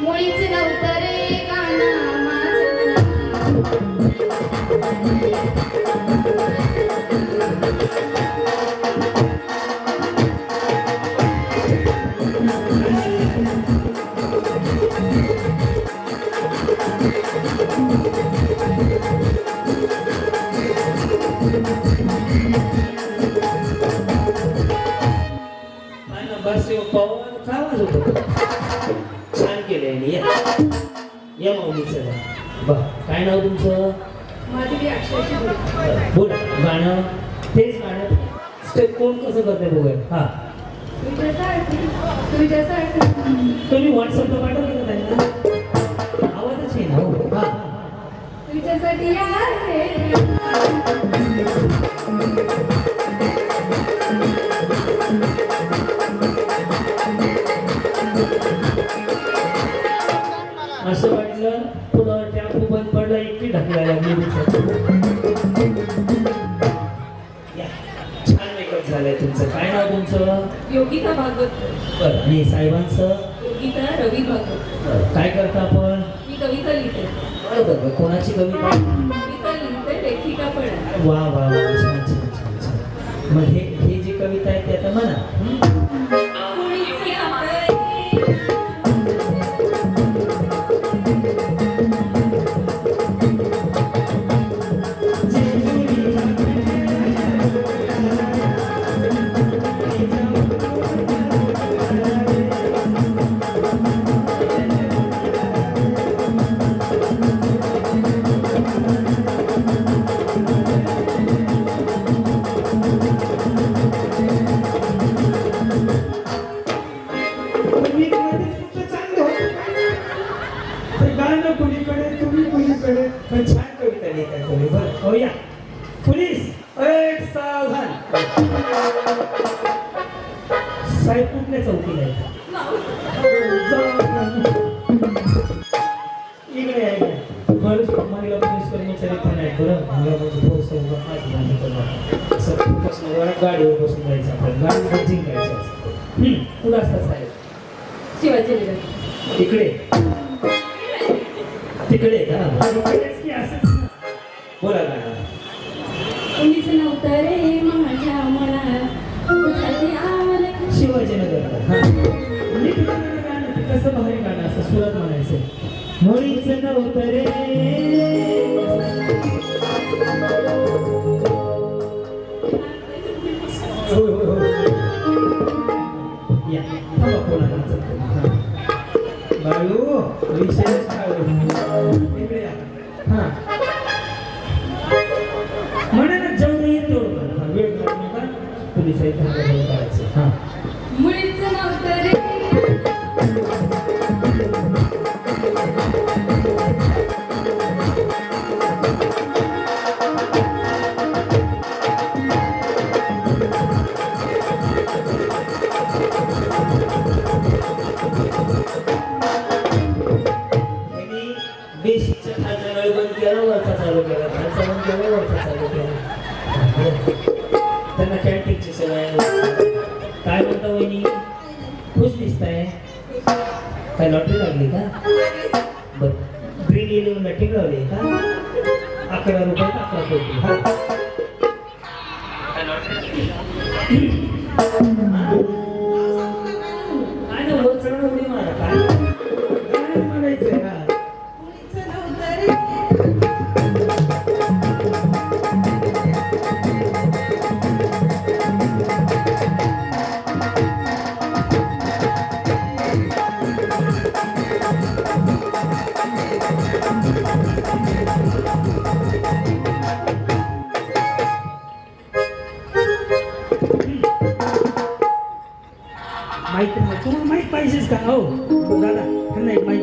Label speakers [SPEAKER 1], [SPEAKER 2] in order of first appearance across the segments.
[SPEAKER 1] मुळीच नव्हतं रे गाणं
[SPEAKER 2] छान केलंय आणि या या माऊलीचं. बा काय नाव तुमचं? बोला गाणं. तेच गाणं. स्टेप कोण कसं करते बघूया हा. तुम्ही व्हॉट्सअपला पाठवलं का त्यांना आवाजच आहे ना हो. हा
[SPEAKER 1] तुझ्यासाठी
[SPEAKER 2] असं वाटलं पुढं टॅम्पो बंद पडला एकटी ढकलायला लागली छान मेकअप झालाय तुमचं. काय नाव तुमचं?
[SPEAKER 3] योगिता भागवत.
[SPEAKER 2] बरं आणि साहेबांचं?
[SPEAKER 3] योगिता रवी भागवत.
[SPEAKER 2] बरं, काय करता आपण?
[SPEAKER 3] मी कविता लिहिते.
[SPEAKER 2] बरं बरं कोणाची कविता?
[SPEAKER 3] कविता लिहिते लेखिका पण. आहे
[SPEAKER 2] वा वा वा छान छान छान छान. मग हे हे जी कविता आहे ती आता म्हणा. हं?
[SPEAKER 4] तुम्ही
[SPEAKER 2] बरं हो या. पोलीस एक सावधान. साहेब कुठल्या चौकीला आहे? इकडे आहे इकडे. बरं महिला पोलीस कर्मचारी पण आहेत बरं. महिला म्हणजे बसून जरा गाडीवर बसून जायचं आपण गाडीवर जिंकायचं कुठं असतात साहेब?
[SPEAKER 3] शिवाजी
[SPEAKER 2] इकडे. तिकडे का असंच? बोला गाणं
[SPEAKER 1] कुणीच नव्हतं रे माझ्या आलं
[SPEAKER 2] शिवाजीनगर. मी तुला गाणं कसं भारी गाणं असं सुरत म्हणायचं. मुळीच नव्हतं रे. होय, होय, होय. या, थांबा, कोणा. बाळू. हा. म्हणा ना जेवढं येईल वेळ घालवू नका पोलीस करायचं हा. लागली का बर ग्रीन इलेव्हनला टिकवले का अकरा रुपये अकरा कोटी हा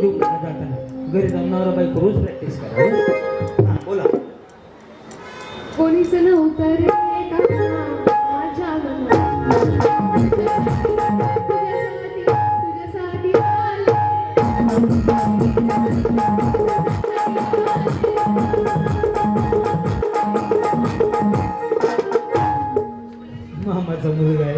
[SPEAKER 4] देऊ नका जाताना. घरी जाऊन नवरा बायको रोज प्रॅक्टिस करा हो. बोला.
[SPEAKER 1] कोणीच नव्हतं
[SPEAKER 4] मामाचा मुलगा आहे.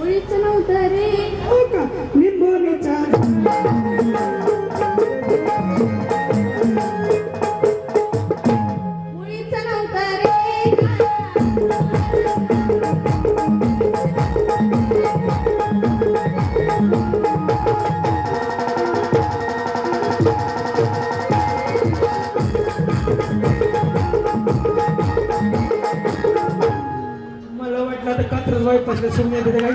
[SPEAKER 2] होतं
[SPEAKER 1] मुळीच नव्हतं रे.
[SPEAKER 2] हो शून्य तिथे काही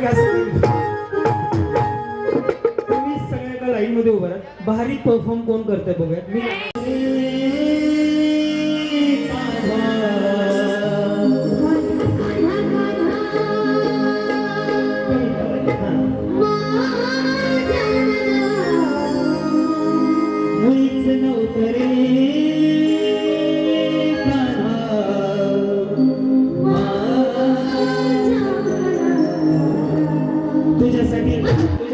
[SPEAKER 2] तुम्ही सगळ्या एका लाईन मध्ये उभं राहा. भारी परफॉर्म कोण करतंय बघूया. मी मुळीच तुझ्यासाठी